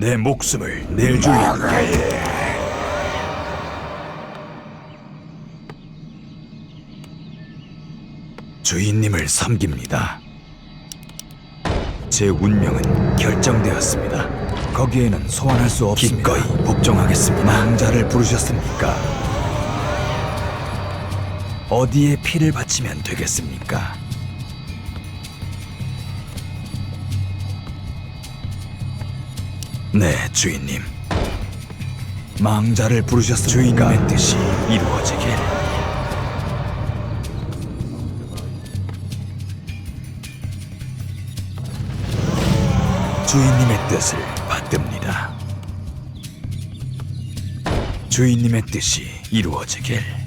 내 목숨을 낼 주인께 주인님을 섬깁니다. 제 운명은 결정되었습니다. 거기에는 소환할 수 없습니다. 기꺼이 복종하겠습니다. 망자를 부르셨습니까? 어디에 피를 바치면 되겠습니까? 네, 주인님. 망자를 부르셨습니까? 주인님의 뜻이 이루어지길. 주인님의 뜻을 받듭니다. 주인님의 뜻이 이루어지길.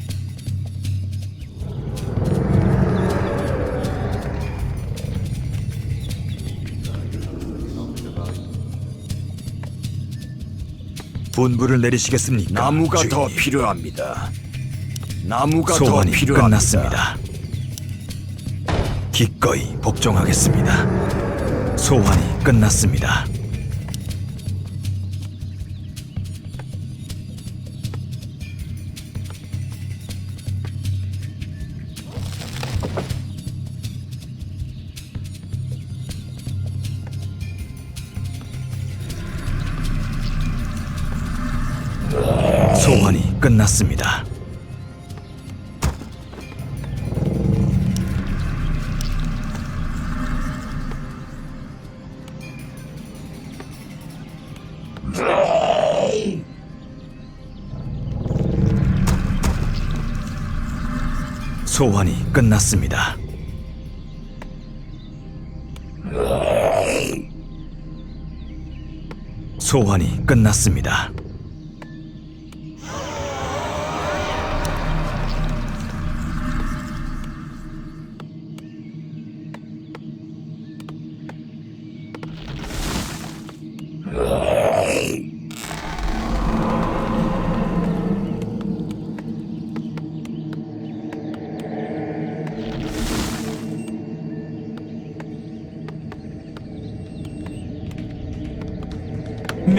분부를 내리시겠습니까? 나무가 더 주인님? 필요합니다. 나무가 더 소원이 필요합니다. 끝났습니다. 기꺼이 복종하겠습니다. 소환이 끝났습니다. 소환이 끝났습니다. 소환이 끝났습니다. 소환이 끝났습니다.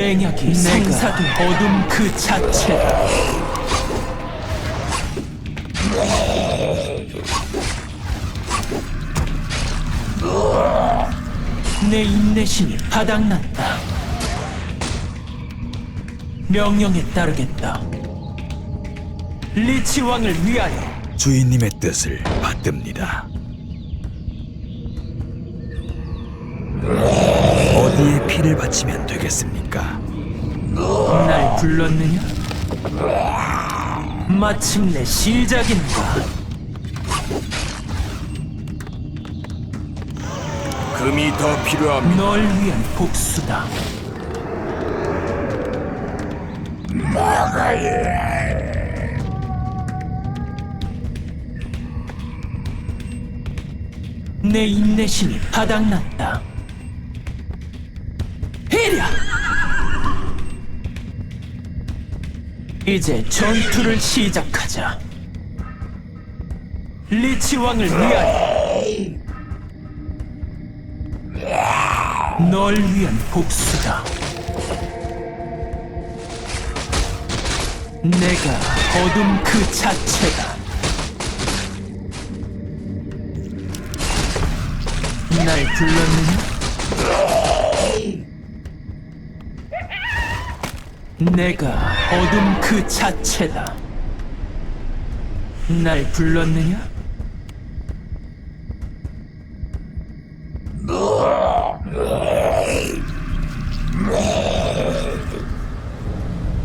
맹약이 생사된 어둠 그 자체다. 내 인내심이 바닥났다. 명령에 따르겠다. 리치 왕을 위하여 주인님의 뜻을 받듭니다. 어디에 피를 바치면 되겠습니까? 날 불렀느냐? 마침내 시작인가? 금이 더 필요합니다. 널 위한 복수다. 내 인내심이 바닥났다. 이제 전투를 시작하자. 리치 왕을 위하여. 널 위한 복수다. 내가 어둠 그 자체다. 날 불렀느냐? 내가 어둠 그 자체다. 날 불렀느냐?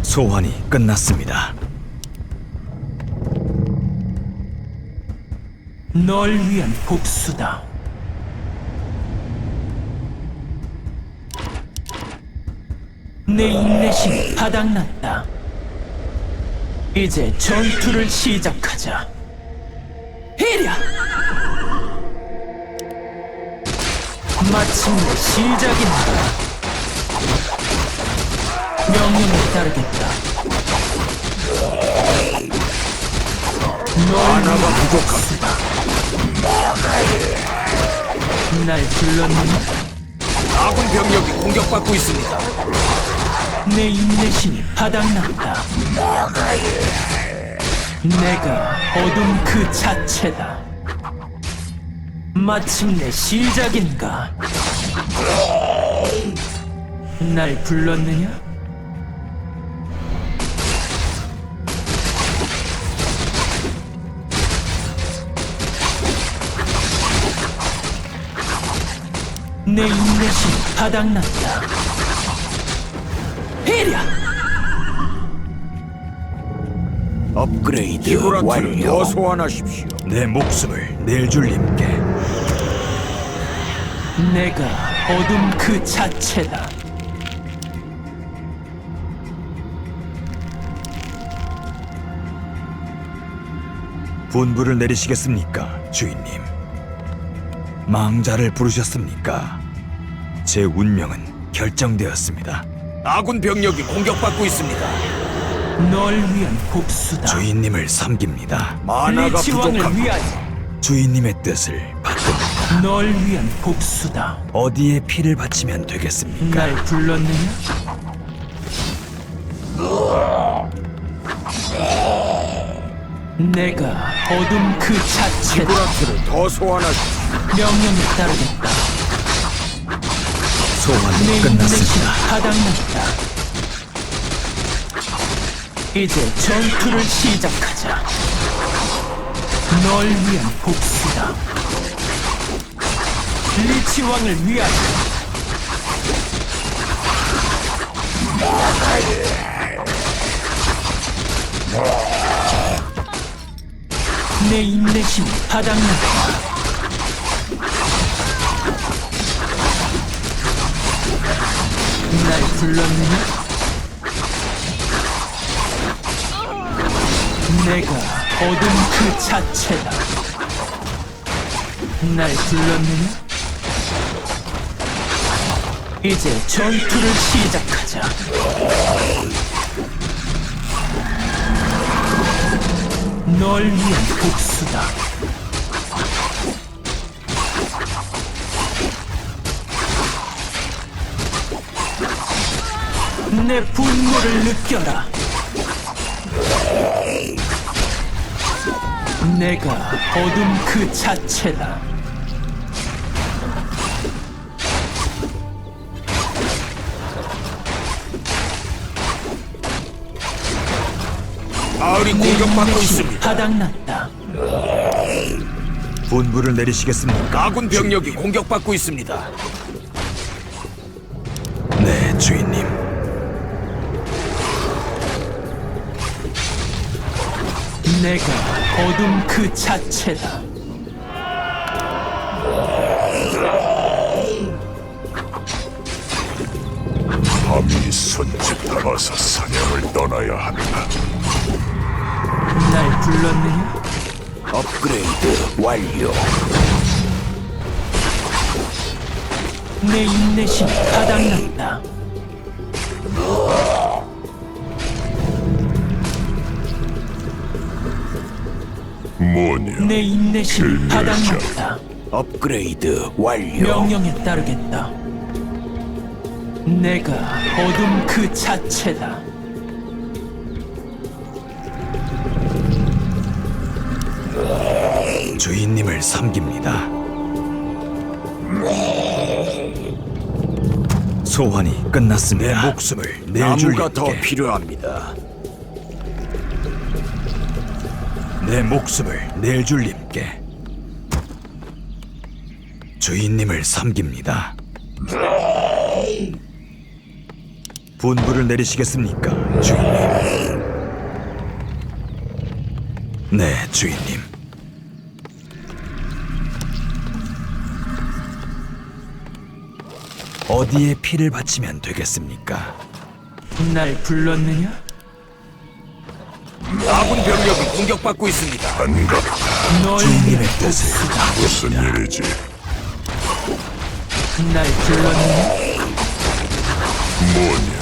소환이 끝났습니다. 널 위한 복수다. 내 인내심이 바닥났다. 이제 전투를 시작하자. 히랴! 마침내 시작인다. 명령에 따르겠다. 널 하나가 부족합니다. 날 불렀느냐? 아군 병력이 공격받고 있습니다. 내 인내심이 바닥났다. 내가 어둠 그 자체다. 마침내 시작인가? 날 불렀느냐? 내 인내심이 바닥났다. 헤리야! 업그레이드 히브라트를 더 소환하십시오. 내 목숨을 낼 줄님께 내가 어둠 그 자체다. 분부를 내리시겠습니까, 주인님? 망자를 부르셨습니까? 제 운명은 결정되었습니다. 아군 병력이 공격받고 있습니다. 널 위한 복수다. 주인님을 섬깁니다. 만화가 리치 왕을 부족합니다. 위하여 주인님의 뜻을 받듭니다. 널 위한 복수다. 어디에 피를 바치면 되겠습니까? 날 불렀느냐? 내가 어둠 그 자체다. 히브라트를 더 소환하십시오. 명령에 따르겠다. 내 소환이 끝났습니다. 바닥났다. 이제 전투를 시작하자. 널 위한 복수다. 리치 왕을 위하여. 내 인내심이 바닥났다. 날 불렀느냐? 내가 어둠 그 자체다. 날 불렀느냐? 이제 전투를 시작하자. 널 위한 복수다. 내 분노를 느껴라. 내가 어둠 그 자체다. 마을이 내 공격받고 있습니다. 바닥났다. 분부를 내리시겠습니까? 아군 병력이 공격받고 있습니다. 네, 주인님. 내가 어둠 그 자체다. 밤이 손짓하면서 사냥을 떠나야 한다. 날 불렀느냐? 업그레이드 완료. 내 인내심이 바닥났다. 뭐냐? 내 인내심이 길멸자. 바닥났다. 업그레이드 완료. 명령에 따르겠다. 내가 어둠 그 자체다. 주인님을 섬깁니다. 소환이 끝났습니다. 내 목숨을 낼 나무가 더 필요합니다. 내 목숨을 낼 줄님께 주인님을 섬깁니다. 분부를 내리시겠습니까, 주인님? 네, 주인님. 어디에 피를 바치면 되겠습니까? 날 불렀느냐? 아군 병력이 공격받고 있습니다. 반갑다. 위한 뜻을 무슨 일이지? 날 불렀느냐? 뭐냐?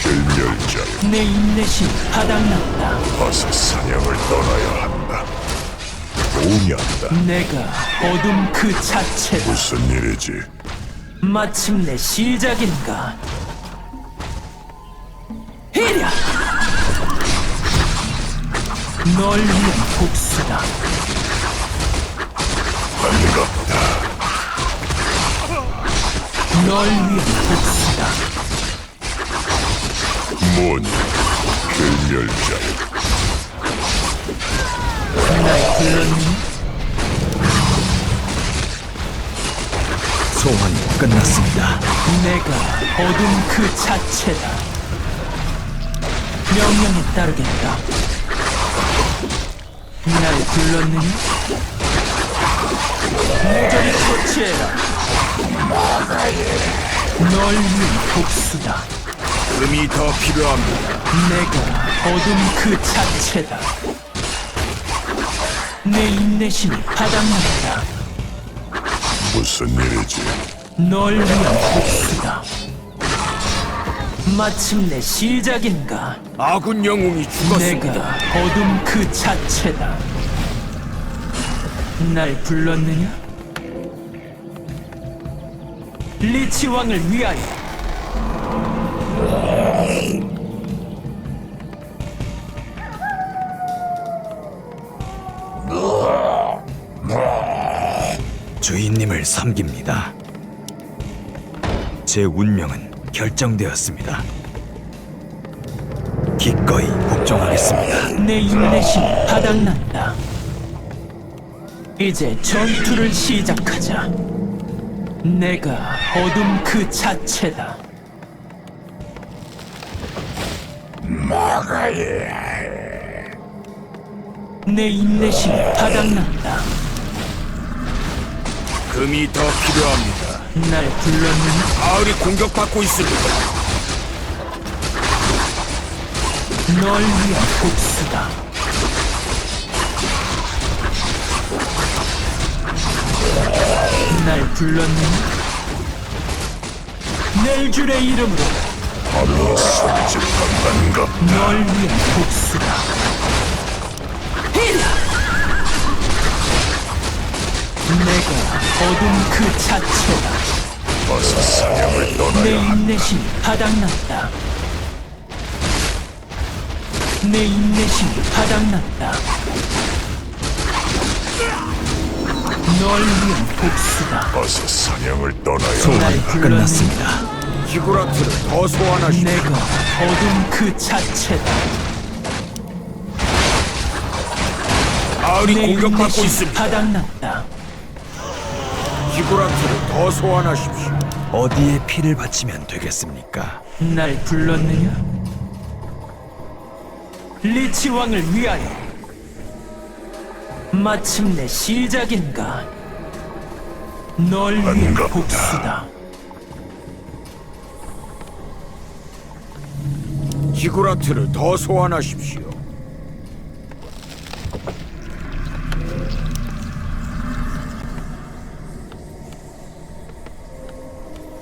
길멸자여, 내 인내심이 바닥났다. 어서 사냥을 떠나야 한다. 도움이 한다. 내가 어둠 그 자체다. 무슨 일이지? 마침내 시작인가? 널 위한 복수다. 반갑다. 널 위한 복수다. 뭐니? 필멸자. 날 불렀니? 소환이 끝났습니다. 내가 어둠 그 자체다. 명령에 따르겠다. 날 불렀느냐? 모조리 처치해라. 널 위한 복수다. 금이 더 필요합니다. 내가 어둠 그 자체다. 내 인내심이 바닥났다. 무슨 일이지? 널 위한 복수다. 마침내 시작인가? 아군 영웅이 죽었습니다. 내가 어둠 그 자체다. 날 불렀느냐? 리치 왕을 위하여. 주인님을 섬깁니다. 제 운명은 결정되었습니다. 기꺼이 복종하겠습니다. 내 인내심이 바닥났다. 이제 전투를 시작하자. 내가 어둠 그 자체다. 내 인내심이 바닥났다. 금이 더 필요합니다. 날 불렀느냐? 마을이 공격받고 있습니다. 널 위한 복수다. 날 불렀느냐? 넬줄의 이름으로. 널 위한 복수다. 내가 어둠 그 자체다. 어서 사냥을 내 떠나야 한다. 인내심이 바닥났다. 내 인내심이 바닥났다. 널 위한 복수다. 어서 사냥을 떠나야 한다. 끝났습니다. 기구라트를 더 소환하십시오. 내가 어둠 그 자체다. 마을이 내 공격받고 인내심이 있습니다. 바닥났다. 기구라트를 더 소환하십시오. 어디에 피를 바치면 되겠습니까? 날 불렀느냐? 리치 왕을 위하여. 마침내 시작인가? 널 반갑다. 복수다. 기구라트를 더 소환하십시오.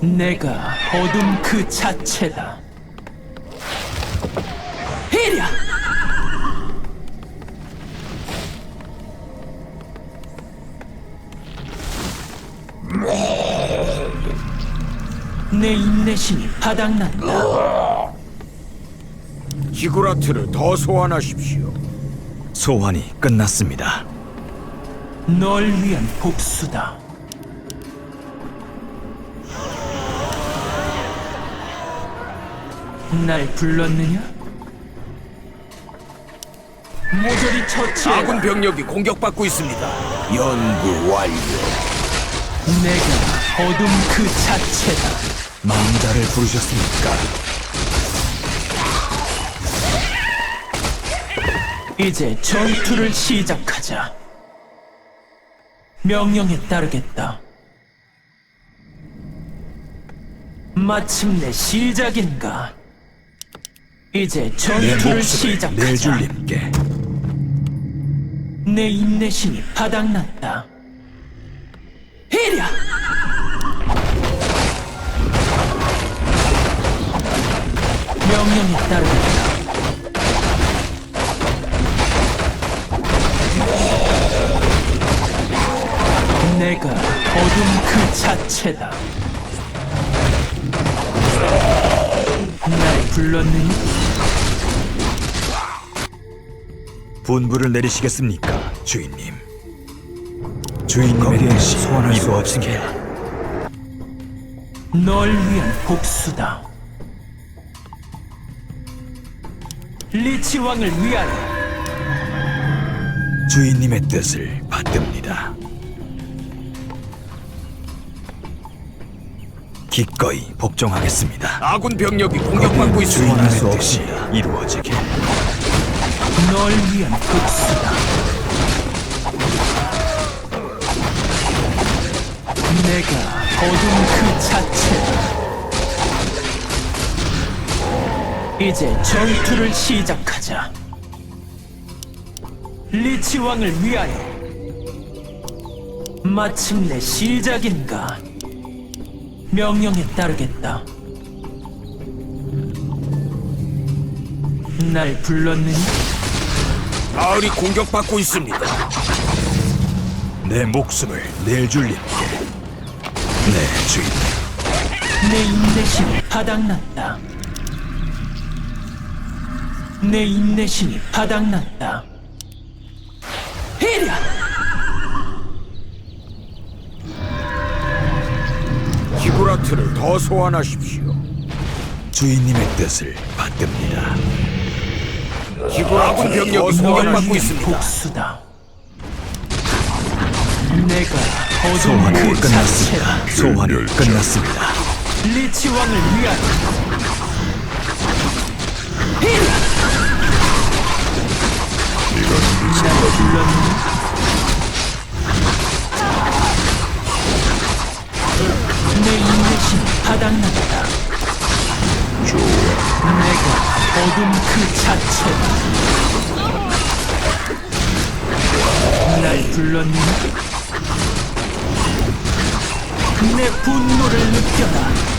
내가 어둠 그 자체다. 히랴! 내 인내심이 바닥났다. 기구라트를 더 소환하십시오. 소환이 끝났습니다. 널 위한 복수다. 날 불렀느냐? 모조리 처치해라. 아군 병력이 공격받고 있습니다. 연구 완료. 내가 어둠 그 자체다. 망자를 부르셨습니까? 이제 전투를 시작하자. 명령에 따르겠다. 마침내 시작인가? 이제 내 전투를 시작하자. 내줄님께 내 인내심이 바닥났다. 히랴! 명령에 따르겠다. 내가 어둠 그 자체다. 날 불렀느니 분부를 내리시겠습니까, 주인님? 주인님의 뜻이 소환할 수 이루어지게 널 위한 복수다. 리치 왕을 위하여 주인님의 뜻을 받듭니다. 기꺼이 복종하겠습니다. 아군 병력이 공격받고 있습니다. 주인님의 뜻이 이루어지게 널 위한 복수다. 내가 어둠 그 자체다. 이제 전투를 시작하자. 리치 왕을 위하여. 마침내 시작인가? 명령에 따르겠다. 날 불렀느니? 마을이 공격받고 있습니다. 내 목숨을 낼 줄님께 네, 주인님. 내 인내심이 바닥났다. 내 인내심이 바닥났다. 히랴! 히브라트를 더 소환하십시오. 주인님의 뜻을 받듭니다. 아군 병력이 널 공격받고 위한 있습니다. 복수다. 내가 소환이 그 끝났습니다. 자체다. 소환이 끝났습니다. 리치 왕을 위하여. 히 어둠 그 자체다. 날 불렀니? 내 분노를 느껴라.